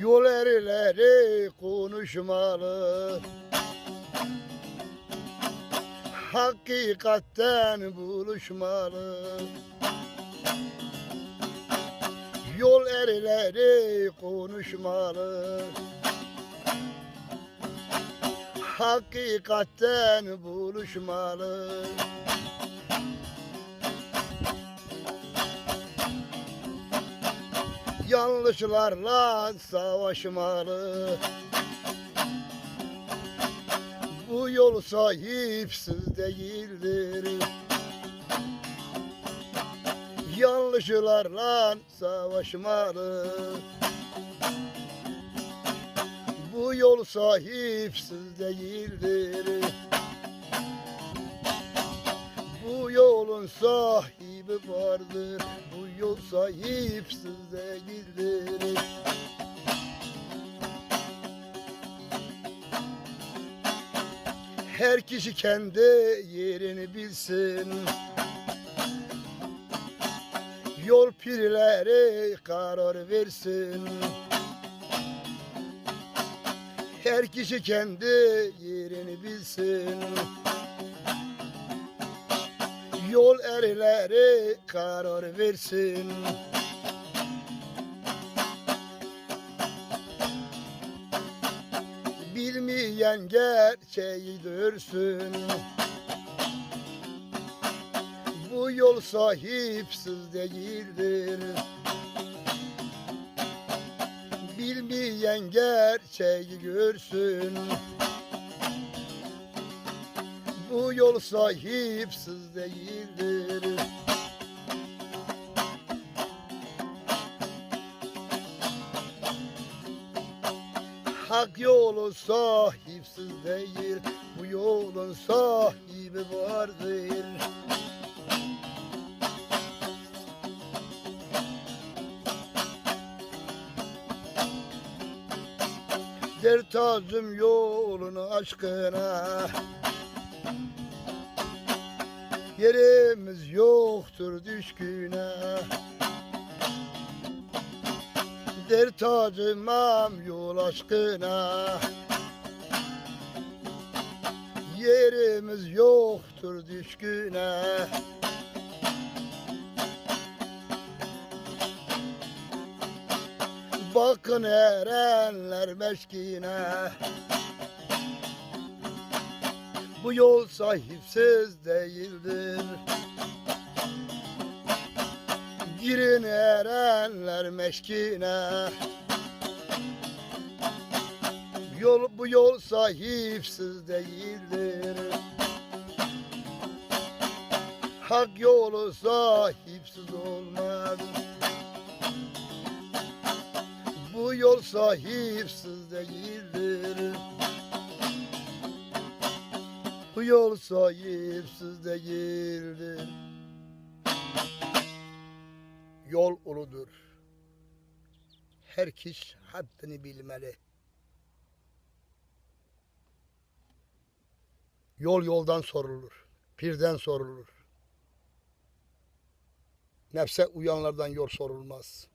Yol erileri konuşmalı. Hakikatten buluşmalı. Yol erileri konuşmalı. Hakikatten buluşmalı Yanlışlarla savaşmalı Bu yol sahipsiz değildir. Yanlışlarla savaşmalı Bu yol sahipsiz değildir. Bu yolun sahibi vardır Bu yol sahipsiz değildir Her kişi kendi yerini bilsin. Yol pirleri karar versin. Her kişi kendi yerini bilsin Yol erileri karar versin. Bilmeyen gerçeği görsün. Bu yol sahipsiz değildir. Bilmeyen gerçeği görsün Bu yol sahipsiz değildir. Hak yolu sahipsiz değil Bu yolun sahibi vardır. Der tazım yolunu aşkına Yerimiz yoktur düşküne. Der tacımam yol aşkına. Yerimiz yoktur düşküne. Bakın erenler meşkine Bu yol sahipsiz değildir. Girin erenler meşkine. Yol bu yol sahipsiz değildir. Hak yolu sahipsiz olmaz. Bu yol sahipsiz değildir Bu yol sahipsiz değildir. Yol uludur. Herkes haddini bilmeli. Yol yoldan sorulur Pirden sorulur. Nefse uyanlardan yol sorulmaz